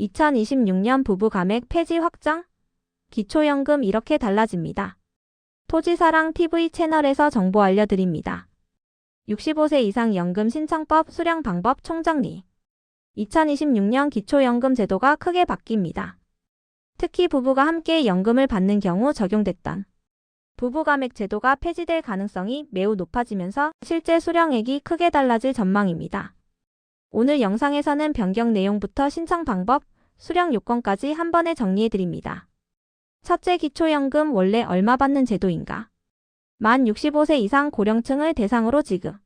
2026년 부부 감액 폐지 확정? 기초연금 이렇게 달라집니다. 토지사랑 TV 채널에서 정보 알려드립니다. 65세 이상 연금 신청법 수령 방법 총정리 2026년 기초연금 제도가 크게 바뀝니다. 특히 부부가 함께 연금을 받는 경우 적용됐던 부부감액 제도가 폐지될 가능성이 매우 높아지면서 실제 수령액이 크게 달라질 전망입니다. 오늘 영상에서는 변경 내용부터 신청 방법, 수령 요건까지 한 번에 정리해드립니다. 첫째 기초연금 원래 얼마 받는 제도인가? 만 65세 이상 고령층을 대상으로 지급.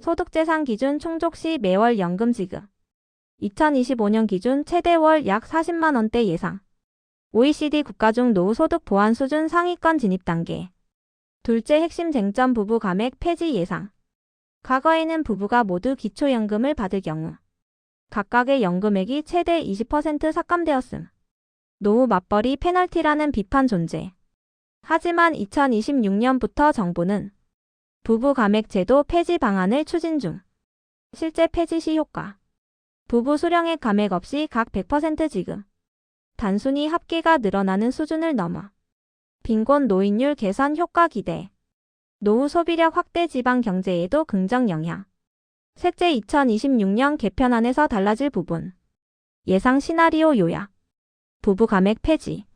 소득재산 기준 충족 시 매월 연금 지급. 2025년 기준 최대 월 약 40만 원대 예상. OECD 국가 중 노후 소득 보완 수준 상위권 진입 단계. 둘째 핵심 쟁점 부부 감액 폐지 예상. 과거에는 부부가 모두 기초연금을 받을 경우 각각의 연금액이 최대 20% 삭감되었음. 노후 맞벌이 페널티라는 비판 존재. 하지만 2026년부터 정부는 부부 감액 제도 폐지 방안을 추진 중. 실제 폐지 시 효과. 부부 수령액 감액 없이 각 100% 지급. 단순히 합계가 늘어나는 수준을 넘어 빈곤 노인율 개선 효과 기대. 노후 소비력 확대 지방 경제에도 긍정 영향. 셋째 2026년 개편안에서 달라질 부분. 예상 시나리오 요약. 부부 감액 폐지.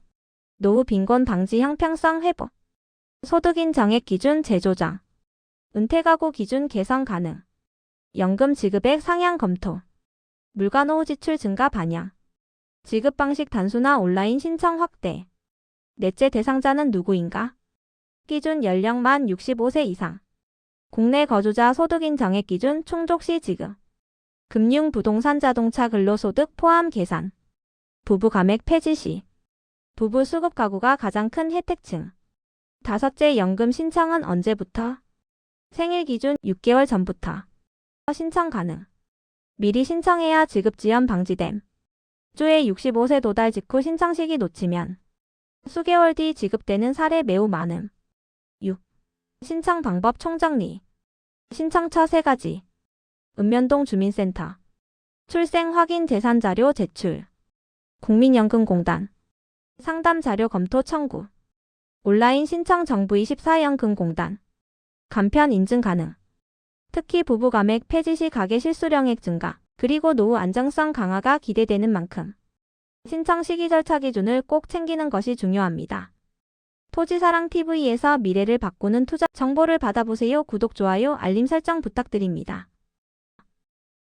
노후 빈곤 방지 형평성 회복. 소득인 정액 기준 재조정. 은퇴 가구 기준 개선 가능. 연금 지급액 상향 검토. 물가노후 지출 증가 반영. 지급 방식 단순화 온라인 신청 확대. 넷째 대상자는 누구인가? 기준 연령 만 65세 이상. 국내 거주자 소득인 정액 기준 충족 시 지급. 금융 부동산 자동차 근로소득 포함 계산. 부부 감액 폐지 시. 부부 수급 가구가 가장 큰 혜택층. 다섯째 연금 신청은 언제부터? 생일 기준 6개월 전부터. 신청 가능. 미리 신청해야 지급 지연 방지됨. 주에 65세 도달 직후 신청 시기 놓치면 수개월 뒤 지급되는 사례 매우 많음. 6. 신청 방법 총정리. 신청처 3가지. 읍면동 주민센터. 출생 확인 재산 자료 제출. 국민연금공단. 상담 자료 검토 청구. 온라인 신청 정부 24연금공단. 간편 인증 가능. 특히 부부 감액 폐지 시 가계 실수령액 증가. 그리고 노후 안정성 강화가 기대되는 만큼 신청 시기 절차 기준을 꼭 챙기는 것이 중요합니다. 토지사랑TV에서 미래를 바꾸는 투자 정보를 받아보세요. 구독, 좋아요, 알림 설정 부탁드립니다.